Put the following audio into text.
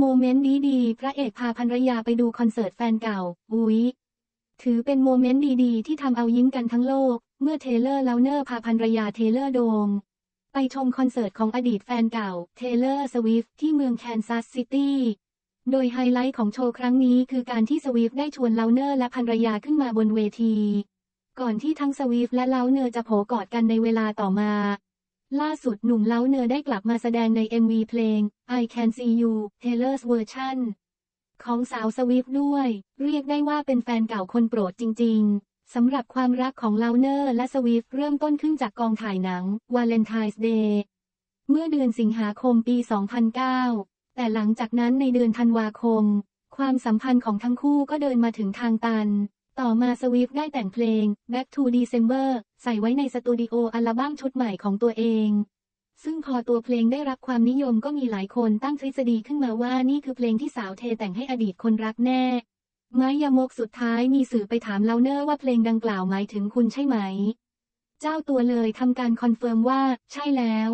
โมเมนต์นี้ดีพระเอกพาภรรยาไปดูคอนเสิร์ตแฟนเก่า อุ๊ยถือเป็นโมเมนต์ดีๆ ที่ทำเอายิ้มกันทั้งโลก เมื่อเทเลอร์แลวเนอร์พาภรรยาเทเลอร์โดม ไปชมคอนเสิร์ตของอดีตแฟนเก่า เทเลอร์สวิฟที่เมืองแคนซัสซิตี้ โดยไฮไลท์ของโชว์ครั้งนี้คือการที่สวิฟได้ชวนเลาเนอร์และภรรยาขึ้นมาบนเวที ก่อนที่ทั้งสวิฟและเลาเนอร์จะโผกอดกันในเวลาต่อมา ล่าสุดหนุ่มเลาเนอร์ได้กลับมาแสดงใน MV เพลง I Can See You Taylor's Version ของสาวสวิฟด้วย เรียกได้ว่าเป็นแฟนเก่าคนโปรดจริง ๆ สำหรับความรักของเลาเนอร์และสวิฟเริ่มต้นขึ้นจากกองถ่ายหนัง Valentine's Day เมื่อเดือนสิงหาคมปี 2009 แต่หลังจากนั้นในเดือนธันวาคม ความสัมพันธ์ของทั้งคู่ก็เดินมาถึงทางตัน ต่อมาสวิฟได้แต่งเพลง Back to December ใส่ไว้ในสตูดิโออัลบั้มชุดใหม่ของตัวเอง ซึ่งพอตัวเพลงได้รับความนิยมก็มีหลายคนตั้งทฤษฎีขึ้นมาว่านี่คือเพลงที่สาวเทแต่งให้อดีตคนรักแน่ไม้ยมกสุดท้ายมีสื่อไปถามเลาเนอร์ว่าเพลงดังกล่าวหมายถึงคุณใช่ไหม เจ้าตัวเลยทำการคอนเฟิร์มว่า ใช่แล้ว